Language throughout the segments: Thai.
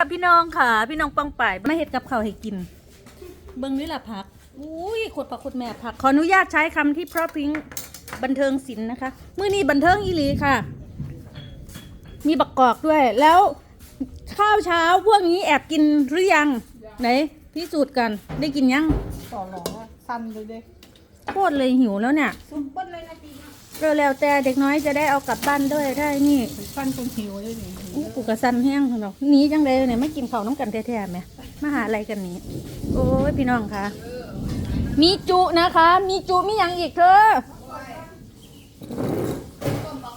ค่ะพี่น้องค่ะ พี่น้องปังป่ายมาเห็ดกับข้าวให้กิน เบิ้งนี่แหละผักอุ้ยขดผักขดแม่ผักขออนุญาตใช้คำที่เพราะพริ้งบันเทิงศิลป์นะคะมื้อนี้บันเทิงอีหลีค่ะ มีบักกอกด้วย แล้วข้าวเช้าพวกนี้แอบกินหรือยัง ไหนพิสูจน์กันได้กินยังต่อหลองอะสั้นเลยเด้โคตรเลยหิวแล้วเนี่ยซุ่มเปิ้ลเลยนะจีเร็ วแล้วแต่เด็กน้อยจะได้เอากลับบ้านด้วยได้นี่สั้นจนหิวเลยนี่อู้กูกระสันแห้งเนาะหนีจังเลยเนี่ยไม่กินข้าวน้ำกันแท้ๆไหมมาหาอะไรกันนี้ โอ้ยพี่น้องคะมีจุนะคะ มีจุมีอย่างอีกเธอ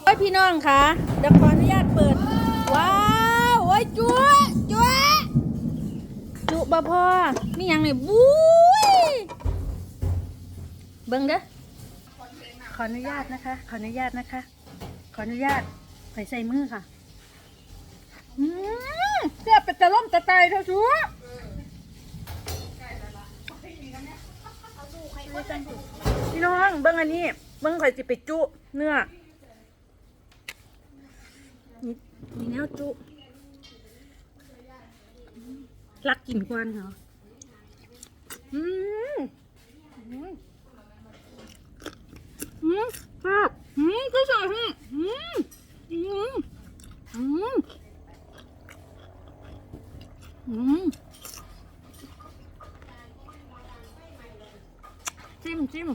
โอ้ยพี่น้องคะเดี๋ยวขออนุญาตเปิด ว้าวโอ้ยจุจุจุบพอมีอย่างเนี่ยบุ้ยเบิ่งเด้อข ออนุญาตนะคะ ขออนุญาตนะคะ ขออนุญาตใส่ใส่มือค่ะอืมเสียบเป็นตะล่มตะไตเท่าชัวพี่น้องเบิ้งอันนี้ เบิ้งข่อยสิไปจุเนื้อนี่มีแนวจุรักกินกวนเหรออืมอืมอืมครับอืมก็ใส่อืมอืมอืมอืม อืม จิ้มจิ้ม